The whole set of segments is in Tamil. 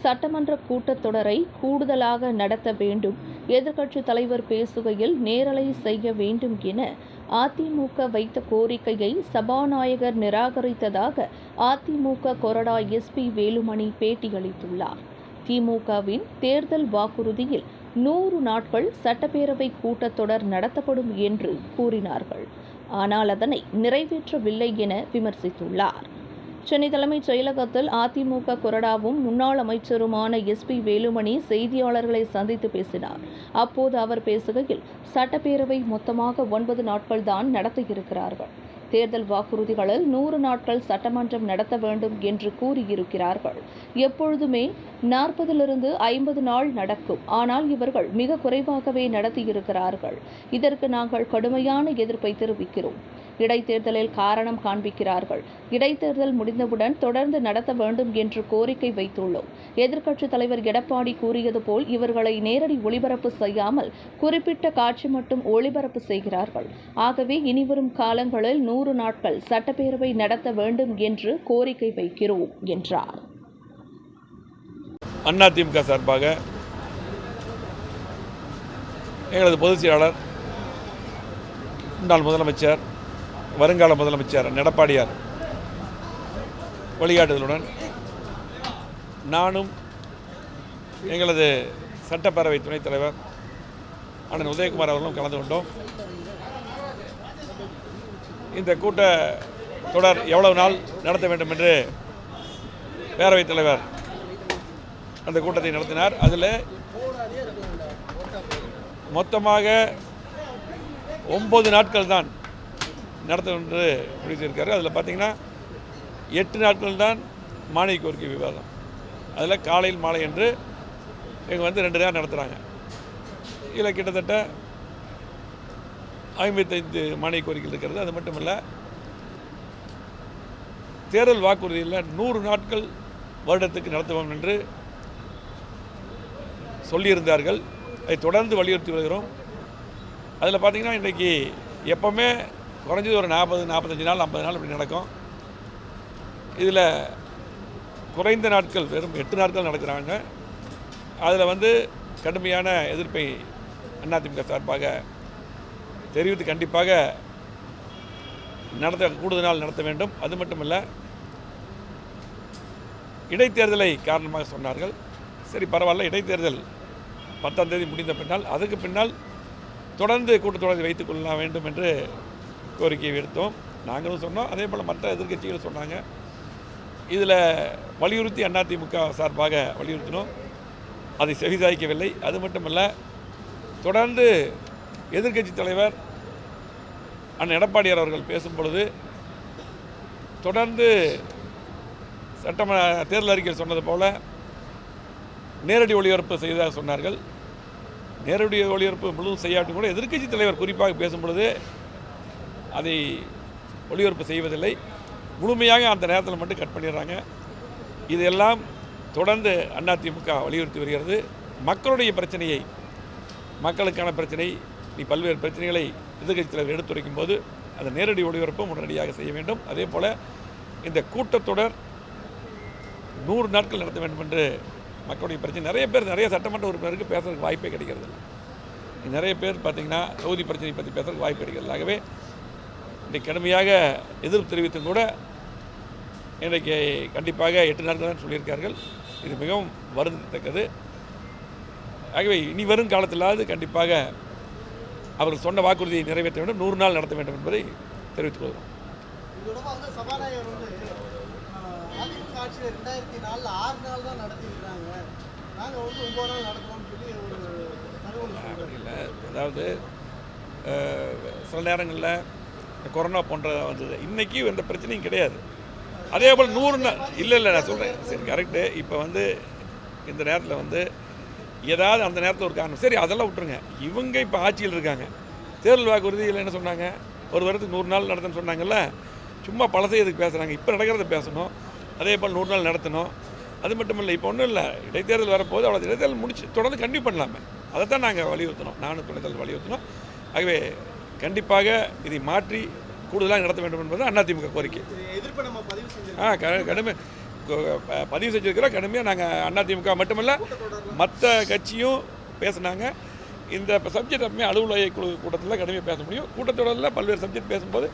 சட்டமன்ற கூட்டத்தொடரை கூடுதலாக நடத்த வேண்டும். எதிர்க்கட்சித் தலைவர் பேசுகையில் நேரலை செய்ய வேண்டும் என அதிமுக வைத்த கோரிக்கையை சபாநாயகர் நிராகரித்ததாக அதிமுக கொறடா எஸ்பி வேலுமணி பேட்டியளித்துள்ளார். திமுகவின் தேர்தல் வாக்குறுதியில் நூறு நாட்கள் சட்டப்பேரவை கூட்டத்தொடர் நடத்தப்படும் என்று கூறினார்கள். ஆனால் அதனை நிறைவேற்றவில்லை என விமர்சித்துள்ளார். சென்னை தலைமைச் செயலகத்தில் அதிமுக கொறடாவும் முன்னாள் அமைச்சருமான எஸ்பி வேலுமணி செய்தியாளர்களை சந்தித்து பேசினார். அப்போது அவர் பேசுகையில் சட்டப்பேரவை மொத்தமாக ஒன்பது நாட்கள் தான் நடத்தியிருக்கிறார்கள். தேர்தல் வாக்குறுதிகளில் நூறு நாட்கள் சட்டமன்றம் நடத்த வேண்டும் என்று கூறியிருக்கிறார்கள். எப்பொழுதுமே நாற்பதிலிருந்து ஐம்பது நாள் நடக்கும். ஆனால் இவர்கள் மிக குறைவாகவே நடத்தியிருக்கிறார்கள். இதற்கு நாங்கள் கடுமையான எதிர்ப்பை தெரிவிக்கிறோம். இடைத்தேர்தலில் காரணம் காண்பிக்கிறார்கள். இடைத்தேர்தல் முடிந்தவுடன் தொடர்ந்து நடத்த வேண்டும் என்று கோரிக்கை வைத்துள்ளோம். எதிர்க்கட்சித் தலைவர் எடப்பாடி கூறியது போல் இவர்களை நேரடி ஒளிபரப்பு செய்யாமல் குறிப்பிட்ட காட்சி மட்டும் ஒளிபரப்பு செய்கிறார்கள். ஆகவே இனிவரும் காலங்களில் நூறு நாட்கள் சட்டப்பேரவை நடத்த வேண்டும் என்று கோரிக்கை வைக்கிறோம் என்றார். அதிமுக சார்பாக எங்களது பொதுச் செயலாளர் முன்னாள் முதலமைச்சர் வருங்கால முதலமைச்சர் எடப்பாடியார் வழிகாட்டுதலுடன் நானும் எங்களது சட்டப்பேரவை துணைத் தலைவர் அண்ணன் உதயகுமார் அவர்களும் கலந்து கொண்டோம். இந்த கூட்ட தொடர் எவ்வளவு நாள் நடத்த வேண்டும் என்று பேரவைத் தலைவர் அந்த கூட்டத்தை நடத்தினார். அதில் மொத்தமாக ஒம்பது நாட்கள் தான் நடத்தும் என்று முடித்திருக்காரு அதில் பார்த்தீங்கன்னா எட்டு நாட்கள் தான் மானிய கோரிக்கை விவாதம். அதில் காலையில் மாலை என்று இங்கே வந்து ரெண்டு நேரம் நடத்துகிறாங்க இதில் கிட்டத்தட்ட ஐம்பத்தைந்து மானிய கோரிக்கைகள் இருக்கிறது. அது மட்டும் இல்லை தேர்தல் வாக்குறுதியில் நூறு நாட்கள் வருடத்துக்கு நடத்துவோம் என்று சொல்லியிருந்தார்கள். அதை தொடர்ந்து வலியுறுத்தி வருகிறோம். அதில் பார்த்தீங்கன்னா இன்றைக்கி எப்போவுமே குறைஞ்சது ஒரு நாற்பது நாற்பத்தஞ்சு நாள் ஐம்பது நாள் இப்படி நடக்கும். இதில் குறைந்த நாட்கள் வெறும் எட்டு நாட்கள் நடக்கிறாங்க. அதில் வந்து கடுமையான எதிர்ப்பை அதிமுக சார்பாக தெரிவித்து கண்டிப்பாக நடத்த கூடுதல் நாள் நடத்த வேண்டும். அது மட்டுமல்ல இடைத்தேர்தலை காரணமாக சொன்னார்கள். சரி பரவாயில்ல இடைத்தேர்தல் பத்தாம் தேதி முடிந்த பின்னால் அதுக்கு பின்னால் தொடர்ந்து கூட்டத்தொடரை வைத்துக் கொள்ள வேண்டும் என்று கோரிக்கையை எடுத்தோம் நாங்களும் சொன்னோம். அதே போல் மற்ற எதிர்கட்சிகள் சொன்னாங்க. இதில் வலியுறுத்தி அதிமுக சார்பாக வலியுறுத்தினோம். அதை செவிசாய்க்கவில்லை. அது மட்டுமல்ல தொடர்ந்து எதிர்க்கட்சி தலைவர் அண்ணன் எடப்பாடியார் அவர்கள் பேசும் பொழுது தொடர்ந்து சட்டம தேர்தல் அறிக்கையில் சொன்னது போல நேரடி ஒளிபரப்பு செய்ததாக சொன்னார்கள். நேரடி ஒளிபரப்பு முழுவதும் செய்யாட்டும் கூட எதிர்கட்சி தலைவர் குறிப்பாக பேசும் பொழுது அதை ஒளிபரப்பு செய்வதில்லை. முழுமையாக அந்த நேரத்தில் மட்டும் கட் பண்ணிடுறாங்க. இதெல்லாம் தொடர்ந்து அதிமுக வலியுறுத்தி வருகிறது. மக்களுடைய பிரச்சனையை மக்களுக்கான பிரச்சனை நீ பல்வேறு பிரச்சனைகளை எதிர்க்கட்சி தலைவர் எடுத்துரைக்கும் போது அந்த நேரடி ஒளிபரப்பும் உடனடியாக செய்ய வேண்டும். அதே போல் இந்த கூட்டத்தொடர் நூறு நாட்கள் நடத்த வேண்டும் என்று மக்களுடைய பிரச்சனை. நிறைய பேர் நிறைய சட்டமன்ற உறுப்பினருக்கு பேசுறதுக்கு வாய்ப்பே கிடைக்கிறது இல்லை. நிறைய பேர் பார்த்திங்கன்னா தொகுதி பிரச்சனை பற்றி பேசுறதுக்கு வாய்ப்பு கிடைக்கிறது ஆகவே இன்றைக்கு கடுமையாக எதிர்ப்பு தெரிவித்தும் கூட இன்றைக்கு கண்டிப்பாக எட்டு நாட்கள் தான் சொல்லியிருக்கார்கள். இது மிகவும் வருந்தத்தக்கது. ஆகவே இனி வரும் காலத்திலாவது கண்டிப்பாக அவர்கள் சொன்ன வாக்குறுதியை நிறைவேற்ற வேண்டும். நூறு நாள் நடத்த வேண்டும் என்பதை தெரிவித்துக் கொள்கிறோம். இல்லை. அதாவது சில நேரங்களில் கொரோனா போன்ற வந்தது. இன்றைக்கி எந்த பிரச்சனையும் கிடையாது. அதே போல் நூறு நாள் இல்லை இல்லை நான் சொல்கிறேன் சரி கரெக்டு இப்போ வந்து இந்த நேரத்தில் வந்து ஏதாவது அந்த நேரத்தில் ஒரு காரணம். சரி அதெல்லாம் விட்டுருங்க. இவங்க இப்போ ஆட்சியில் இருக்காங்க. தேர்தல் வாக்குறுதியில் என்ன சொன்னாங்க. ஒரு வருடத்துக்கு நூறு நாள் நடத்தணும்னு சொன்னாங்கல்ல? சும்மா பழசை எதுக்கு பேசுகிறாங்க இப்போ நடக்கிறத பேசணும். அதே போல் நூறு நாள் நடத்தணும். அது மட்டும் இல்லை இப்போ ஒன்றும் இல்லை. இடைத்தேர்தல் வரப்போது அவ்வளோ இடைத்தேர்தல் முடிச்சு தொடர்ந்து கண்டிப்பாக பண்ணலாமே. அதை தான் நாங்கள் வலியுறுத்தினோம் நானும் துணைத்தல் வலியுறுத்தினோம் ஆகவே கண்டிப்பாக இதை மாற்றி கூடுதலாக நடத்த வேண்டும் என்பது அதிமுக கோரிக்கை. இது எதிர்ப்பை நம்ம பதிவு செஞ்சிருக்கோம். ஆ கடுமை. பதிவு செஞ்சுருக்கிறோம் கடுமையாக நாங்கள் அதிமுக மட்டுமல்ல மற்ற கட்சியும் பேசுனாங்க. இந்த சப்ஜெக்ட் எப்பவுமே அலுவலக குழு கூட்டத்தில் கடுமையாக பேச முடியும். கூட்டத்தொடரில் பல்வேறு சப்ஜெக்ட் பேசும்போது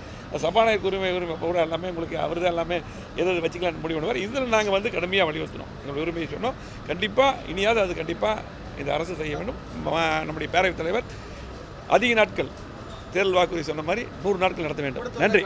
சபாநாயகர் உரிமை உரிமை கூட எல்லாமே உங்களுக்கு அவர் தான் எல்லாமே எது எது வச்சுக்கலாம்னு முடிவு பண்ணுவார். இதில் நாங்கள் வந்து கடுமையாக வலியுறுத்தினோம் எங்களுடைய உரிமையை சொன்னோம். கண்டிப்பாக இனியாவது அது கண்டிப்பாக இந்த அரசு செய்ய வேண்டும். நம்முடைய பேரவைத் தலைவர் அதிக நாட்கள் தேர்தல் வாக்குறுதி சொன்ன மாதிரி நூறு நாட்கள் நடத்த வேண்டும். நன்றி.